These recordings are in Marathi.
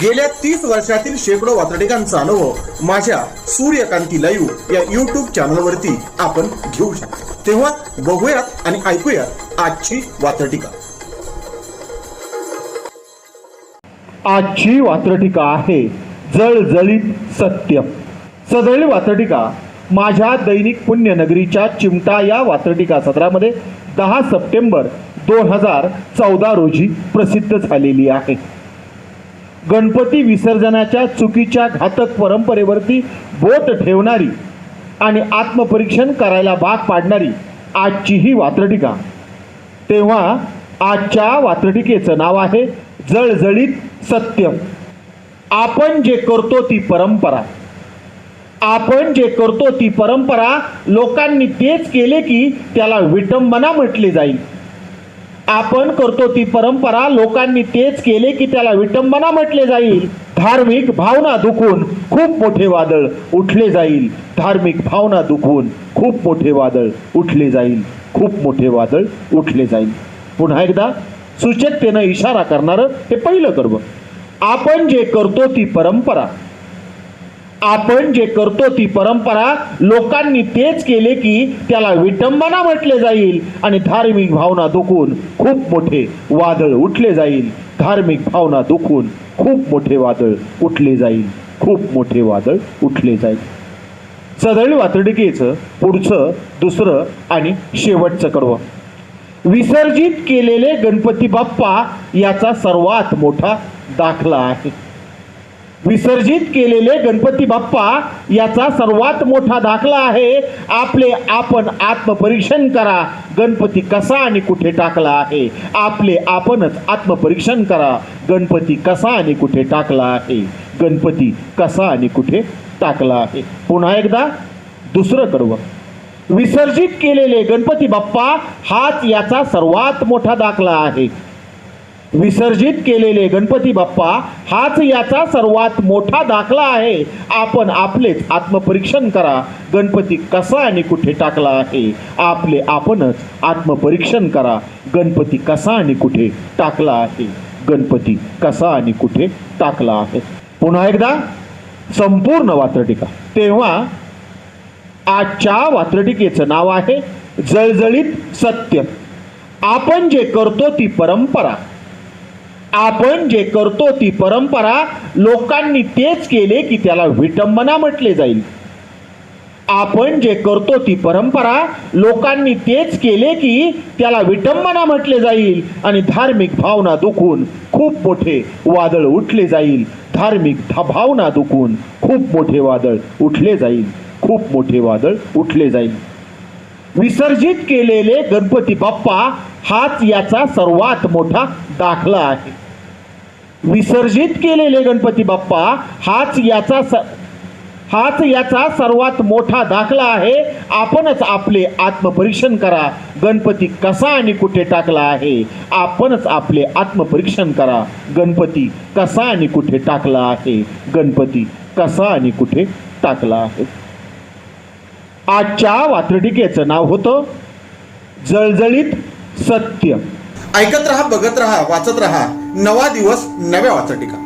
गेल्या तीस वर्षातील शेकडो वातडिकांचा अनुभव माझ्या सूर्यकांती लाईव्ह या युट्यूब चॅनलवरती आपण घेऊ शकतो. तेव्हा बघूयात आणि ऐकूयात आजची वातडिका आजची वात्रटिका आहे जळजळीत सत्य सदळी वात्रटिका माझ्या दैनिक पुण्यनगरीच्या चिमटा या वात्रटिका सत्रामध्ये दहा सप्टेंबर दोन हजार चौदा रोजी प्रसिद्ध झालेली आहे. गणपती विसर्जनाच्या चुकीच्या घातक परंपरेवरती बोट ठेवणारी आणि आत्मपरीक्षण करायला भाग पाडणारी आजची ही वात्रटिका. तेव्हा आजच्या वात्रटिकेचं नाव आहे जळजळीत सत्यम. आपण जे करतो ती परंपरा. आपण जे करतो ती परंपरा लोकांनी तेच केले की त्याला विटंबना म्हटले जाईल. आपण करतो ती परंपरा लोकांनी तेच केले की त्याला विटंबना म्हटले जाईल. धार्मिक भावना दुखून खूप मोठे वादळ उठले जाईल. धार्मिक भावना दुखून खूप मोठे वादळ उठले जाईल. खूप मोठे वादळ उठले जाईल. पुन्हा एकदा सूचकतेनं इशारा करणारं हे पहिलं कर्म आपण जे करतो ती परंपरा आपण जे करतो ती परंपरा लोकांनी तेच केले की त्याला विटंबना म्हटले जाईल आणि धार्मिक भावना दुखून खूप मोठे वादळ उठले जाईल. धार्मिक भावना दुखून खूप मोठे वादळ उठले जाईल. खूप मोठे वादळ उठले जाईल. सदळ वातडिकेचं पुढचं दुसरं आणि शेवटचं कडवं. विसर्जित केलेले गणपती बाप्पा याचा सर्वात मोठा दाखला आहे. विसर्जित केलेले गणपती बाप्पा याचा सर्वात मोठा दाखला आहे. आपले आपण आत्मपरीक्षण करा. गणपती कसा आणि कुठे टाकला आहे? आपले आपणच आत्मपरीक्षण करा. गणपती कसा आणि कुठे टाकला आहे? गणपती कसा आणि कुठे टाकला आहे? पुन्हा एकदा दुसरं कर्व विसर्जित केलेले गणपती बाप्पा हाच याचा सर्वात मोठा दाखला आहे. विसर्जित केलेले गणपती बाप्पा हाच याचा सर्वात मोठा दाखला आहे. आपण आपलेच आत्मपरीक्षण करा. गणपती कसा आणि कुठे टाकला आहे? आपले आपणच आत्मपरीक्षण करा. गणपती कसा आणि कुठे टाकला आहे? गणपती कसा आणि कुठे टाकला आहे? पुन्हा एकदा संपूर्ण वात्रटिका. तेव्हा आजच्या वात्रटिकेचं नाव आहे जळजळीत सत्य आपण जे करतो ती परंपरा. आपण जे करतो ती परंपरा लोकांनी तेच केले की त्याला विटंबना म्हटले जाईल. आपण जे करतो ती परंपरा लोकांनी तेच केले की त्याला विटंबना म्हटले जाईल आणि धार्मिक भावना दुखून खूप मोठे वादळ उठले जाईल. धार्मिक भावना दुखून खूप मोठे वादळ उठले जाईल. खूप मोठे वादळ उठले जाईल. विसर्जित केलेले गणपती बाप्पा हाच याचा सर्वात मोठा दाखला आहे. विसर्जित केलेले गणपती बाप्पा हाच याचा स हाच याचा सर्वात मोठा दाखला आहे. आपणच आपले आत्मपरीक्षण करा. गणपती कसा आणि कुठे टाकला आहे? आपणच आपले आत्मपरीक्षण करा. गणपती कसा आणि कुठे टाकला आहे? गणपती कसा आणि कुठे टाकला आहे? आजच्या वात्रटिकेचं नाव होतं जळजळीत सत्य. ऐकत रहा बघत रहा वाचत रहा. नवा दिवस नव्या वाचटिका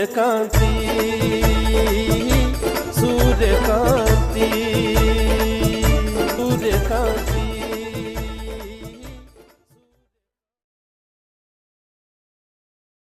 सूर्यकांती सूर्यकांती सूर्यकांती